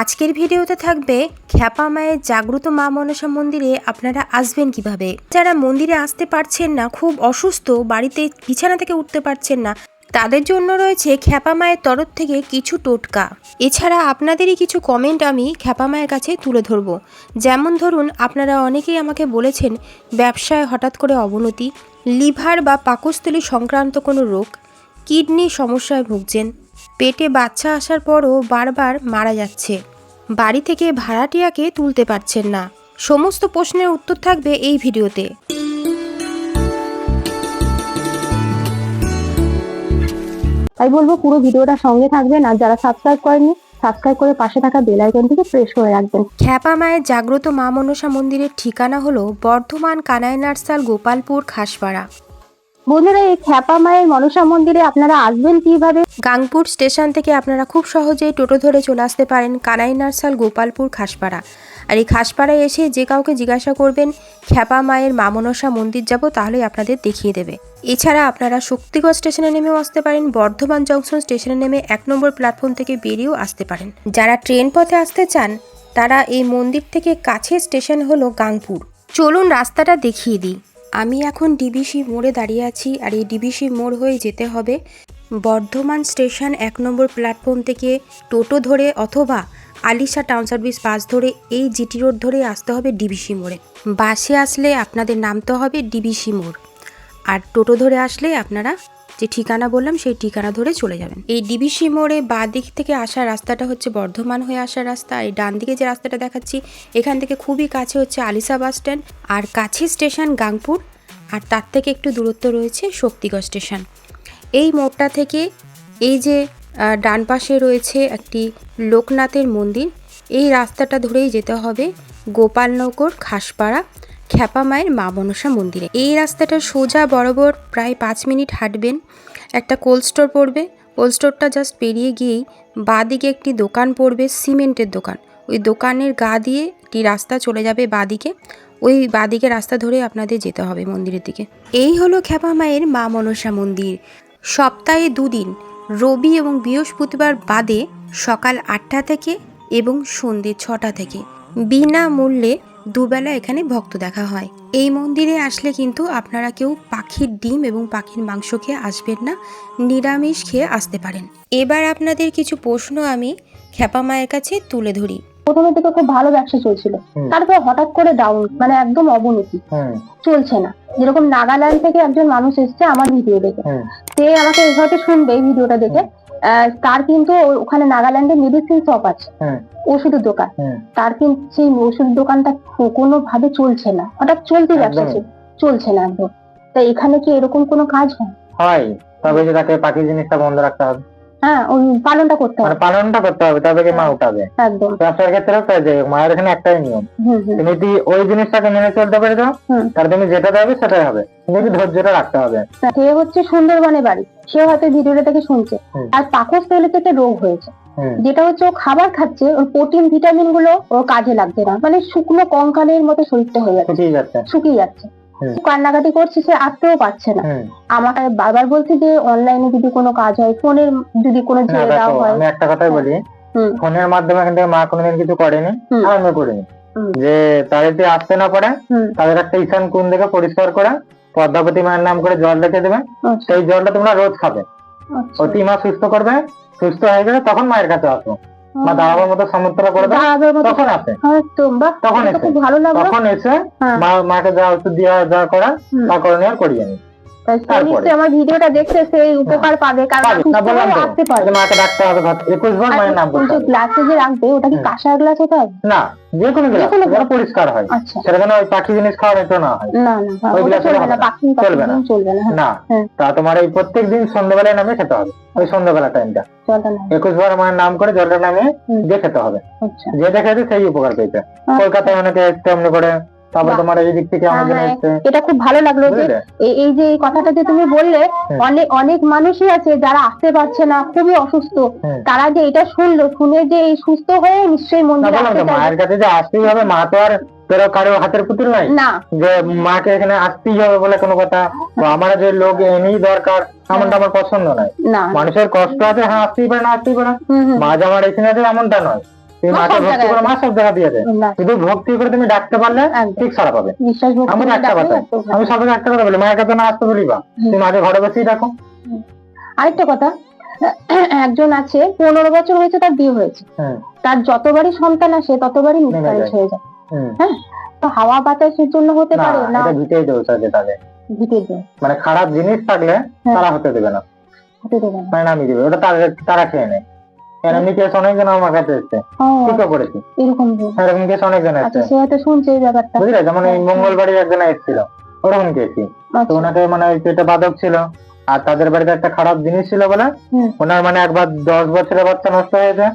আজকের ভিডিওতে থাকবে খ্যাপা মায়ের জাগ্রত মা মনসা মন্দিরে আপনারা আসবেন কীভাবে? যারা মন্দিরে আসতে পারছেন না, খুব অসুস্থ, বাড়িতে বিছানা থেকে উঠতে পারছেন না, তাদের জন্য রয়েছে খ্যাপা মায়ের তরফ থেকে কিছু টোটকা। এছাড়া আপনাদেরই কিছু কমেন্ট আমি খ্যাপা মায়ের কাছে তুলে ধরব। যেমন ধরুন, আপনারা অনেকেই আমাকে বলেছেন, ব্যবসায় হঠাৎ করে অবনতি, লিভার বা পাকস্থলী সংক্রান্ত কোনো রোগ কিডনি সমস্যায় ভুগছেন পেটে বাচ্চা আসার পরও বারবার মারা যাচ্ছে। বাড়ি থেকে ভাড়াটিয়াকে তুলতে পারছেন না। সমস্ত প্রশ্নের উত্তর থাকবে এই ভিডিওতে। তাই বলব পুরো ভিডিওটা সঙ্গে থাকবেন আর যারা সাবস্ক্রাইব করেননি সাবস্ক্রাইব করে পাশে থাকা বেল আইকনটিকে প্রেস করে রাখবেন। খ্যাপা মায়ের জাগ্রত মা মনসা মন্দিরের ঠিকানা হলো বর্ধমান কানাই নার্সাল গোপালপুর খাসপাড়া। বন্ধুরা, এই খ্যাপা মায়ের মনসা মন্দিরে আপনারা আসবেন কীভাবে? গাংপুর স্টেশন থেকে আপনারা খুব সহজেই টোটো ধরে চলে আসতে পারেন কানাই নার্সাল গোপালপুর খাসপাড়া। আর এই খাসপাড়ায় এসে যে কাউকে জিজ্ঞাসা করবেন, খ্যাপা মায়ের মামনসা মন্দির যাব, তাহলেই আপনাদের দেখিয়ে দেবে। এছাড়া আপনারা শক্তিগড় স্টেশনে নেমেও আসতে পারেন, বর্ধমান জংশন স্টেশনে নেমে এক নম্বর প্ল্যাটফর্ম থেকে বেরিয়েও আসতে পারেন। যারা ট্রেন পথে আসতে চান, তারা এই মন্দির থেকে কাছে স্টেশন হলো গাংপুর। চলুন রাস্তাটা দেখিয়ে দিই। আমি এখন ডিবিসি মোড়ে দাঁড়িয়ে আছি আর এই ডিবিসি মোড় হয়ে যেতে হবে বর্ধমান স্টেশন এক নম্বর প্ল্যাটফর্ম থেকে টোটো ধরে অথবা আলিশা টাউন সার্ভিস বাস ধরে এই জিটি রোড ধরে আসতে হবে ডিবিসি মোড়ে। বাসে আসলে আপনাদের নামতে হবে ডিবিসি মোড়। আর টোটো ধরে আসলে আপনারা যে ঠিকানা বললাম, সেই ঠিকানা ধরে চলে যাবেন। এই ডিবিসি মোড়ে বাঁ দিক থেকে আসার রাস্তাটা হচ্ছে বর্ধমান হয়ে আসার রাস্তা। এই ডান দিকে যে রাস্তাটা দেখাচ্ছি, এখান থেকে খুবই কাছে হচ্ছে আলিশা বাস স্ট্যান্ড আর কাছে স্টেশন গাংপুর আর তার থেকে একটু দূরত্ব রয়েছে শক্তিগড় স্টেশন। এই মোড়টা থেকে এই যে ডান পাশে রয়েছে একটি লোকনাথের মন্দির। এই রাস্তাটা ধরেই যেতে হবে গোপালনগর খাসপাড়া খ্যাপা মায়ের মা মনসা মন্দিরে। এই রাস্তাটা সোজা বরাবর প্রায় পাঁচ মিনিট হাঁটবেন। একটা কোল্ড স্টোর পড়বে। কোল্ড স্টোরটা জাস্ট পেরিয়ে গিয়েই বাঁদিকে একটি দোকান পড়বে, সিমেন্টের দোকান। ওই দোকানের গা দিয়ে একটি রাস্তা চলে যাবে বাঁদিকে। ওই বাঁদিকে রাস্তা ধরে আপনাদের যেতে হবে মন্দিরের দিকে। এই হলো খ্যাপা মায়ের মা মনসা মন্দির। সপ্তাহে দুদিন, রবি এবং বৃহস্পতিবার বাদে সকাল আটটা থেকে এবং সন্ধে ছটা থেকে। বিনামূল্যে দুবেলা এখানে ভক্ত দেখা হয়। এই মন্দিরে আসলে কিন্তু আপনারা কেউ পাখির ডিম এবং পাখির মাংস খেয়ে আসবেন না নিরামিষ খেয়ে আসতে পারেন। এবার আপনাদের কিছু প্রশ্ন আমি খ্যাপা মায়ের কাছে তুলে ধরি। প্রথমের দিকে খুব ভালো ব্যবসা চলছিল। তারপর হঠাৎ করে ডাউন মানে একদম অবনতি। চলছে না। যেরকম নাগাল্যান্ড থেকে একজন মানুষ এসেছে আমার ভিডিও দেখে। সে আমাকে এভাবে শুনবে এই ভিডিওটা দেখে। তার কিন্তু ওখানে নাগাল্যান্ডে মেডিসিন শপ আছে। ওষুধের দোকান। হুম তার কিন্তু সেই ওষুধ দোকানটা কোনো ভাবে চলছে না। হঠাৎ চলতে যাচ্ছে। চলছে না একদম। তা এখানে কি এরকম কোনো কাজ হয়? হয়। তবে যে তাকে বাকি জিনিসটা বন্ধ রাখতে হবে। হ্যাঁ ওই পালনটা করতে মানে হবে। পালনটা করতে হবে তবে কি মা উঠাবে। একদম। ব্যবসার ক্ষেত্রেও তাই মায়ের এখানে একটাই নিয়ম। তুমি যদি ওই জিনিসটাকে মেনে চলতে পেরে হুম। তাহলে তুমি যেটা দেবে সেটাই হবে। কিন্তু ধৈর্যটা রাখতে হবে। সে হচ্ছে সুন্দরবনে বাড়ি। সে হয়তো ভিডিওটা থেকে শুনছে। আর পাকস্থলী থেকে রোগ হয়েছে। যেটা হচ্ছে ও খাবার খাচ্ছে ওর প্রোটিন ভিটামিনগুলো ওর কাজে লাগছে না। মানে শুকনো কঙ্কালের মতো শরীরটা হয়ে যাচ্ছে। শুকিয়ে যাচ্ছে। কান্নাকাটি করছে সে আসতেও পারছে না। আমাকে বারবার বলছে যে অনলাইনে যদি কোনো কাজ হয় ফোনের যদি কোনো ছেড়ে দেওয়া হয়। আমি একটা কথাই বলি ফোনের মাধ্যমে এখান থেকে মা কোনোদিন কিছু করেনি হুম। আর আমি করিনি। যে তাদের যদি আসতে না পারে তাদের একটা ঈশান কোণ দেখে পরিষ্কার করে পদ্মাবতী মায়ের নাম করে জল রেখে দেবে। আচ্ছা, সেই জলটা তোমরা রোজ খাবে। আচ্ছা। অতি মা সুস্থ করবে সুস্থ হয়ে গেলে তখন মায়ের কাছে আসো মা দাঁড়াবার মতো সমর্থন করে দাঁড়াবার তখন আসে তখন এসে। ভালো লাগে তখন এসে হ্যাঁ। মা মাকে যা ওষুধ দেওয়া যা করা। তা আর করিয়ে নি তাই সে তারপরে। নিশ্চয়ই আমার ভিডিওটা দেখছে সেই উপকার পাবে কারণ পাবে, তা বললাম তো। আসতে পারবে। মাকে ডাকতে হবে একুশ বার মায়ের নাম ওই করতে যে হবে। গ্লাসে যে রাখবে ওটা কি কাঁসার গ্লাস হতে হবে না যে কোনো গ্লাস যেকোনো পরিষ্কার হয়। আচ্ছা। সেটা যেন ওই পাখি জিনিস খাওয়ার মতো না হয়। না না ওই গ্লাসে চলবে না না। চলবে না। না না। তা তোমার এই প্রত্যেক দিন সন্ধ্যাবেলায় নামে খেতে হবে। ওই সন্ধ্যাবেলা টাইমটা একুশ বার মায়ের নাম করে জলটা হুম। দিয়ে খেতে হবে। আচ্ছা। যে দেখে সেই উপকার পেয়েছে। কলকাতায় অনেকে করে তারপর তোমার এই দিক থেকে জন্য হ্যাঁ, এসছে এটা খুব ভালো লাগল যে এই যে এই কথাটা যে তুমি বললে অনেক অনেক মানুষই আছে যারা আসতে পারছে না খুবই অসুস্থ। তারা যে এটা শুনলো শুনে যে এই সুস্থ হয়ে নিশ্চয়ই মন্দিরে আসতে মায়ের কাছে যে আসতেই হবে মা তো আর তোরা কারও হাতের পুতুল নাই? না। যে মাকে এখানে আসতেই হবে বলে কোনো কথা? আমার যে লোক এনেই দরকার এমনটা আমার পছন্দ নয়। না। মানুষের কষ্ট আছে হ্যাঁ আসতেই পারে না আসতেই পারে। মা যে আমার এখানে আছে এমনটা নয়। তুমি মাকে ভক্তি করে মা সব জায়গা দিয়েছে না। শুধু ভক্তি করে তুমি ডাকতে পারলে ঠিক সারা পাবে। বিশ্বাস ভক্তি আমি করে একটা কথা। আমি সবাইকে একটা কথা বলি মায়ের কাছে না আসতে বলি তুমি মাকে ঘরে বসেই ডাকো। আরেকটা কথা একজন আছে পনেরো বছর হয়েছে তার বিয়ে হয়েছে। তার যতবারই সন্তান আসে ততবারই হয়ে যায়। হুম। তো হাওয়া বাতাসের জন্য হতে পারে না? ভিটেই দোষ আছে তাদের। মানে খারাপ জিনিস থাকলে হ্যাঁ। তারা হতে দেবে না। হতে দেবে না। মানে নামিয়ে দেবে। ওটা তারা তারা খেয়ে নেয়। কেন কেস অনেকজন আমার কাছে এসছে। ও, ঠিকও এরকম এরকম কেস অনেকজন আচ্ছা এসছে। সে হয়তো শুনছে এই ব্যাপারটা। বুঝলে? যেমন এই মঙ্গলবাড়ি একজন এসেছিল ওরকম কেসই তো আচ্ছা, ওনাকে মানে বাদক ছিল। আর তাদের বাড়িতে একটা খারাপ জিনিস ছিল বলে ওনার মানে একবার দশ বছরের বাচ্চা নষ্ট হয়েছে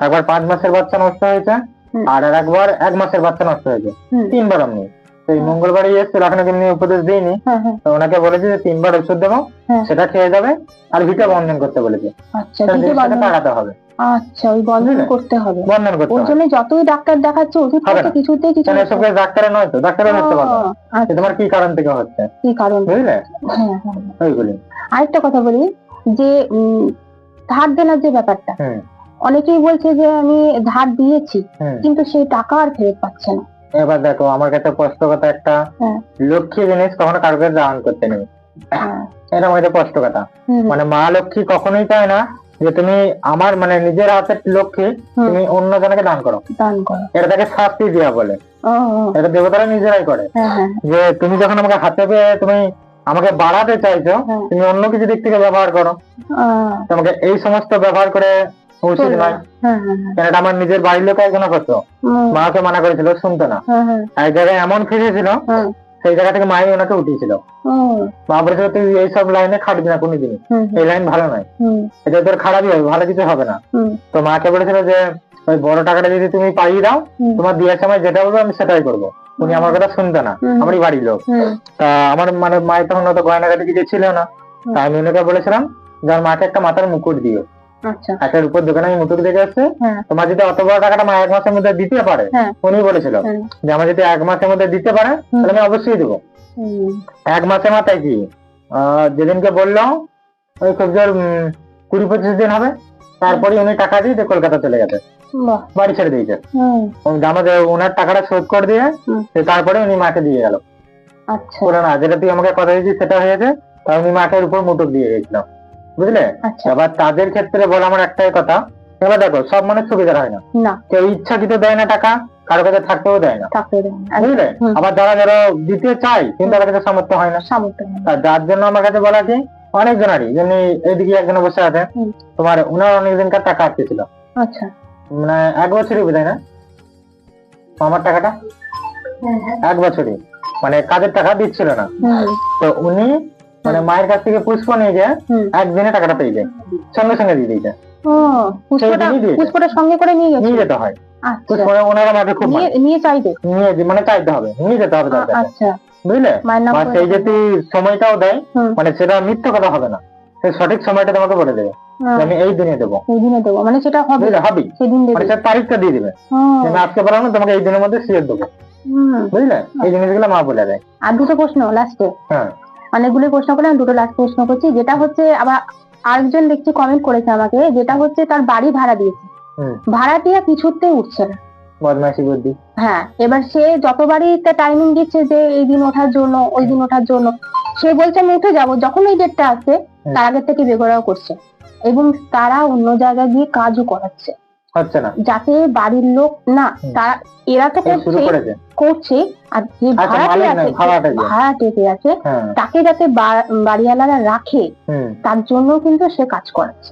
একবার পাঁচ মাসের বাচ্চা নষ্ট হয়েছে আর একবার এক মাসের বাচ্চা নষ্ট হয়েছে। তিনবার অমনি সেই এসেছিল এমনি উপদেশ দিইনি। হ্যাঁ, হ্যাঁ, তো ওনাকে বলেছে যে তিনবার ওষুধ দেবো হ্যাঁ। সেটা খেয়ে যাবে আর ভিটা বন্ধন করতে বলেছে। আচ্ছা জিনিসটাকে হবে। আচ্ছা ওই বন্ধন করতে হবে। বন্ধন করতে ওর জন্য যতই ডাক্তার দেখাচ্ছে ওষুধ হবে খাচ্ছে কিছুতেই কিছু কেন এসব কেস ডাক্তারের নয় তো ধরতে না। ও, আচ্ছা, যে তোমার কি কারণ থেকে হচ্ছে? কি কারণ? বুঝলে? হ্যাঁ হ্যাঁ ওইগুলি। আরেকটা কথা বলি যে ধার দেনার যে ব্যাপারটা অনেকেই বলছে যে আমি ধার দিয়েছি কিন্তু সেই টাকা আর ফেরত পাচ্ছে না। এবার দেখো আমার কাছে স্পষ্ট কথা একটা। হ্যাঁ। লক্ষ্মী জিনিস কখনো কারোর কাছে দান করতে নেই। হ্যাঁ, এটা আমাদের স্পষ্ট কথা। হুম, হুম, মানে মা লক্ষ্মী কখনোই চায় না যে তুমি আমার মানে নিজের হাতের লক্ষ্যে তুমি অন্য জনকে দান করো। দান করো। এটা তাকে শাস্তি দেওয়া বলে। এটা দেবতারা নিজেরাই করে। হ্যাঁ হ্যাঁ। যে তুমি যখন আমাকে হাতে পেয়ে তুমি আমাকে বাড়াতে চাইছো হ্যাঁ। তুমি অন্য কিছু দিক থেকে ব্যবহার করো। তোমাকে এই সমস্ত ব্যবহার করে উচিত নয়। কেন এটা আমার নিজের বাড়ির লোক একজন করতো। মাকে মানা করেছিল শুনতো না। এক জায়গায় এমন ফিরেছিল সেই জায়গা থেকে মাই ওনাকে উঠিয়েছিল। মা বলেছিল তুই এইসব লাইনে খাটবি না কোনোদিনই। হুম, এই লাইন ভালো নয়। এটা তোর খারাপই হবে ভালো কিছু হবে না। তো মাকে বলেছিল যে ওই বড় টাকাটা যদি তুমি পাইয়ে দাও তোমার বিয়ের সময় যেটা বলব আমি সেটাই করব। উনি আমার কথা শুনতো না। আমারই বাড়ির লোক। তা আমার মানে মায়ের তখন অত গয়নাগাটি কিছু ছিল না। তা আমি ওনাকে বলেছিলাম যে আমার মাকে একটা মাথার মুকুট দিও। একটা রূপোর দোকানে আমি মুকুট দেখে আসছি। হ্যাঁ। তোমার যদি অত বড় টাকাটা মা এক মাসের মধ্যে দিতে পারে হ্যাঁ। উনি বলেছিল হ্যাঁ। যে আমার যদি এক মাসের মধ্যে দিতে পারে তাহলে আমি অবশ্যই দেবো। এক মাসের মাথায় কি? যেদিনকে বললাম ওই খুব জোর কুড়ি পঁচিশ দিন হবে। তারপরে উনি টাকা দিয়ে দিয়ে কলকাতা চলে গেছে। বাড়ি ছেড়ে দিয়েছে। আমাদের ওনার টাকাটা শোধ করে দিয়ে তারপরে উনি মাকে দিয়ে গেল। আচ্ছা। না যেটা তুই আমাকে কথা দিয়েছিস সেটা হয়েছে। তা উনি মাকের উপর মুটুক দিয়ে গেছিলাম। বুঝলে? আচ্ছা। এবার তাদের ক্ষেত্রে বলা আমার একটাই কথা। এবার দেখো সব মানুষ সুবিধার হয় না। কেউ ইচ্ছাকৃত দেয় না টাকা কারও কাছে থাকতেও দেয় না। বুঝলে? আবার যারা যারা দিতে চায় কিন্তু তাদের কাছে সামর্থ্য হয় না। সামর্থ্য যার জন্য আমার কাছে বলা কি অনেকজনারই যেমনি এইদিকে একজন বসে আছে তোমার উনার অনেকদিনকার টাকা আটকে ছিল আচ্ছা। মানে এক বছরই বোধ না? আমার টাকাটা? এক বছরই। মানে কাজের টাকা দিচ্ছিল না। তো উনি মানে মায়ের কাছ থেকে পুষ্প নিয়ে যায় একদিনে টাকাটা পেয়ে যায় সঙ্গে সঙ্গে দিয়ে দিয়েছে। ও পুষ্পটা পুষ্পটা সঙ্গে করে নিয়ে নিয়ে যেতে হয়। আচ্ছা। পুষ্প ওনারা মাকে খুব নিয়ে মানে নিয়ে মানে চাইতে হবে। নিয়ে যেতে হবে তার আচ্ছা। বুঝলে? সেই যদি সময়টাও দেয় মানে সেটা মিথ্যে কথা হবে না। সে সঠিক সময়টা তোমাকে বলে দেবে। হ্যাঁ, আমি এই দিনে দেবো। সেই দিনে দেবো। মানে সেটা হবে। সেদিন দেবে। মানে তারিখটা দিয়ে দিবে। আমি আজকে বললাম না তোমাকে এই দিনের মধ্যে দেবো। বুঝলে? এই জিনিসগুলো মা বলে দেয়। আর দুটো প্রশ্ন লাস্টে হ্যাঁ। অনেকগুলো প্রশ্ন করে আমি দুটো লাস্ট প্রশ্ন করছি। যেটা হচ্ছে আবার আরেকজন দেখছি কমেন্ট করেছে আমাকে যেটা হচ্ছে তার বাড়ি ভাড়া দিয়েছে। ভাড়াটিয়া কিছুতেই উঠছে না। বুদ্ধি। হ্যাঁ এবার সে যতবারই টাইমিং দিচ্ছে যে এই দিন ওঠার জন্য ওই দিন ওঠার জন্য সে বলছে আমি উঠে যাব। যখন ওই ডেটটা আসছে তার আগে থেকে বেগড়াও করছে। এবং তারা অন্য জায়গায় গিয়ে কাজও করাচ্ছে। হচ্ছে না। যাতে বাড়ির লোক না তারা এরা তো করছে করছে। আর যে আচ্ছা, ভাড়াটে আছে ভাড়াটে হ্যাঁ। তাকে যাতে বাড়িওয়ালারা রাখে তার জন্য কিন্তু সে কাজ করাচ্ছে।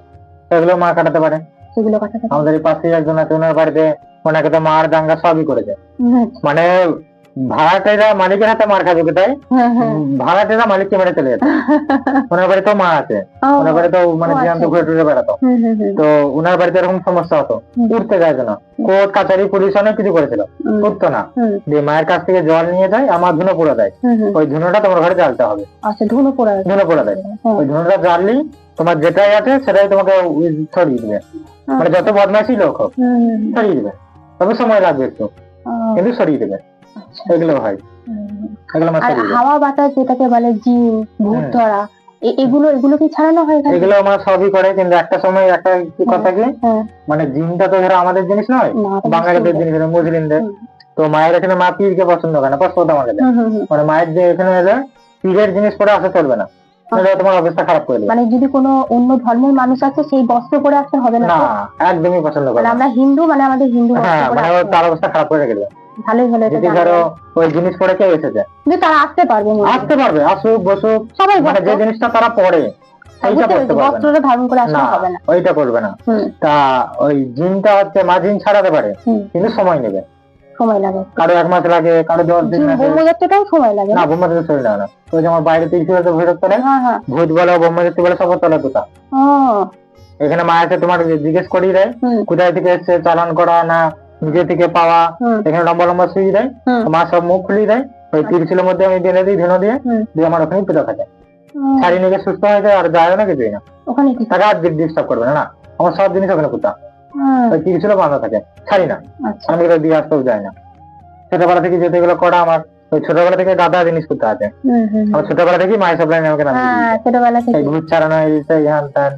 সেগুলো মা কাটাতে পারে। সেগুলো কাটাতে আমাদের পাশে একজন আছে ওনার বাড়িতে ওনাকে তো মার দাঙ্গা সবই করে দেয় মানে ভাড়াটেরা মালিকের হাতে মার খাবে কোথায় হ্যাঁ, হ্যাঁ। ভাড়াটেরা মালিককে মেরে চলে যেত। ওনার বাড়িতেও মা আছে। ওনার বাড়িতে মানে জীবন্ত আচ্ছা। ঘুরে টুরে বেড়াতো। তো ওনার বাড়িতে এরকম সমস্যা হতো। উঠতে চাইতো না। কোর্ট কাছারি পুলিশ অনেক কিছু করেছিল। উঠতো না। দিয়ে মায়ের কাছ থেকে জল নিয়ে যায় আমার ধুনো পোড়া দেয়। ওই ধুনোটা তোমার ঘরে জ্বালতে হবে। আচ্ছা ধুনো পড়া। ধুনো পোড়া দেয়। হ্যাঁ, ওই ধুনোটা জ্বাললি তোমার যেটাই আছে সেটাই তোমাকে ছড়িয়ে দিবে। মানে যত বদমাশি লোক হোক। ছড়িয়ে দিবে। তবে সময় লাগবে একটু। কিন্তু সরিয়ে দেবে। আচ্ছা। এগুলো হয় এগুলো আমার আর হাওয়া বাতাস যেটাকে বলে জিন ভূত ধরা এগুলো এগুলো কি ছাড়ানো হয় এগুলো আমার সবই করে কিন্তু একটা সময় একটা কি কথা কি? হ্যাঁ। মানে জিনটা তো ধরো আমাদের জিনিস নয় বাঙালিদের জিনিস মুসলিমদের। তো মায়ের এখানে মা পীরকে পছন্দ করে না পছন্দ আমাকে। মানে মায়ের যে এখানে এলে পীরের জিনিস পরে আসা চলবে না। নাহলে তোমার অবস্থা খারাপ করে দেবে। মানে যদি কোনো অন্য ধর্মের মানুষ আছে সেই বস্ত্র পরে আসতে হবে না একদমই পছন্দ করে মানে আমরা হিন্দু মানে আমাদের হিন্দু হ্যাঁ মানে। তার অবস্থা খারাপ করে রেখে দেবে। ভালোই হলো এটা যদি ধরো ওই জিনিস কেউ এসেছে? কিন্তু তারা আসতে পারবে। আসতে পারবে আসুক বসুক। সবাই মানে যে জিনিসটা তারা বস্ত্রটা ধারণ করে আসলে হবে না। ওইটা করবে না। তা ওই জিনটা হচ্ছে মা জিন ছাড়াতে পারে কিন্তু সময় নেবে। সময় লাগে। কারও এক মাস লাগে কারও দশ দিন লাগে। ব্রহ্মদত্তটাও সময় লাগে। না বোম্বাতে চলে না। ওই যে বাইরে তিরিশ ভৈরব তলে হ্যাঁ হ্যাঁ। ভূত বলো বলে সব তলে কোথা এখানে মা এসে তোমার জিজ্ঞেস করিয়ে দেয় কোথায় থেকে এসছে চালান করা না নিজে থেকে পাওয়া এখানে লম্বা লম্বা সুই দেয় মা সব মুখ খুলিয়ে দেয় ওই তিরছিলের মধ্যে আমি ঢেলে দিই ধেনো দিয়ে দিয়ে আমার ওখানে পেতে থাকে। শাড়ি নিয়ে সুস্থ হয়ে যায় আর যায় না কিছুই না। ওখানে কি? তাকে আর ডিস্টার্ব করবে না না। আমার সব জিনিস ওখানে ওই তিরছিল বাঁধা থাকে ছাড়ি না। আচ্ছা। আমি এগুলো দিয়ে আসতেও যাই না। ছোটবেলা থেকে যেতে এগুলো করা আমার ওই ছোটবেলা থেকে দাদা জিনিস করতে আছে। আমার ছোটবেলা থেকেই মায়ের সাপ্লাই আমাকে নাম হ্যাঁ ছোটবেলা থেকে। ভূত ছাড়ানো হ্যান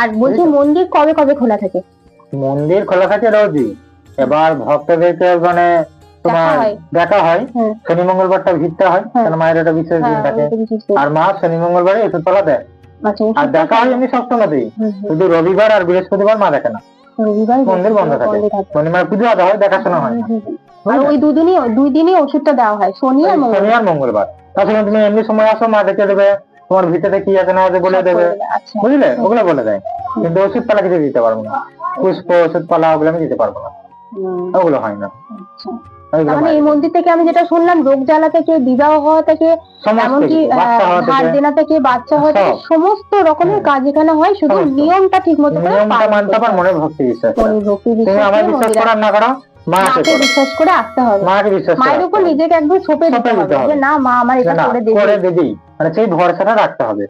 আর বলছি মন্দির কবে কবে খোলা থাকে? মন্দির খোলা থাকে রোজই। এবার ভক্তদেরকে মানে তোমার দেখা হয়। হয়। শনি মঙ্গলবারটা ভিড়তে হয়। হ্যাঁ। কারণ মায়ের একটা বিশেষ দিন হ্যাঁ, থাকে। আর মা শনি মঙ্গলবারে ওষুধ পালা দেয়। আচ্ছা, আর দেখা হয় এমনি হুম। শুধু রবিবার আর বৃহস্পতিবার মা দেখে না। মন্দির বন্ধ থাকে। মানে পুজো আদা হয় দেখাশোনা হয়। আর ওই দুদিনই দুই দিনই ওষুধটা দেওয়া হয়। শনি আর শনি আর মঙ্গলবার। তাছাড়া তুমি এমনি সময় আসো মা দেখে দেবে। তোমার ভিতরে কি আছে না আছে বলে দেবে। আচ্ছা। বুঝলে? ওগুলো বলে দেয়। কিন্তু ওষুধ পালা কিছু দিতে পারব না। পুষ্প ওষুধ পালা ওগুলো আমি দিতে পারব না। ওগুলো হয় না। আচ্ছা। হয় এই মন্দির থেকে আমি যেটা শুনলাম রোগ জ্বালা থেকে বিবাহ হওয়া থেকে এমনকি ধার দেনা থেকে বাচ্চা হওয়া থেকে সমস্ত রকমের কাজ এখানে হয় শুধু নিয়মটা ঠিক মতো করে মানতে পার মনে ভক্তি বিশ্বাস ভক্তি তুমি বিশ্বাস করার না করো মাকে বিশ্বাস করে আসতে হবে। মায়ের উপর নিজেকে একদম সঁপে দিতে হবে। যে না মা আমার এটা করে দেবেই মানে সেই ভরসাটা রাখতে হবে।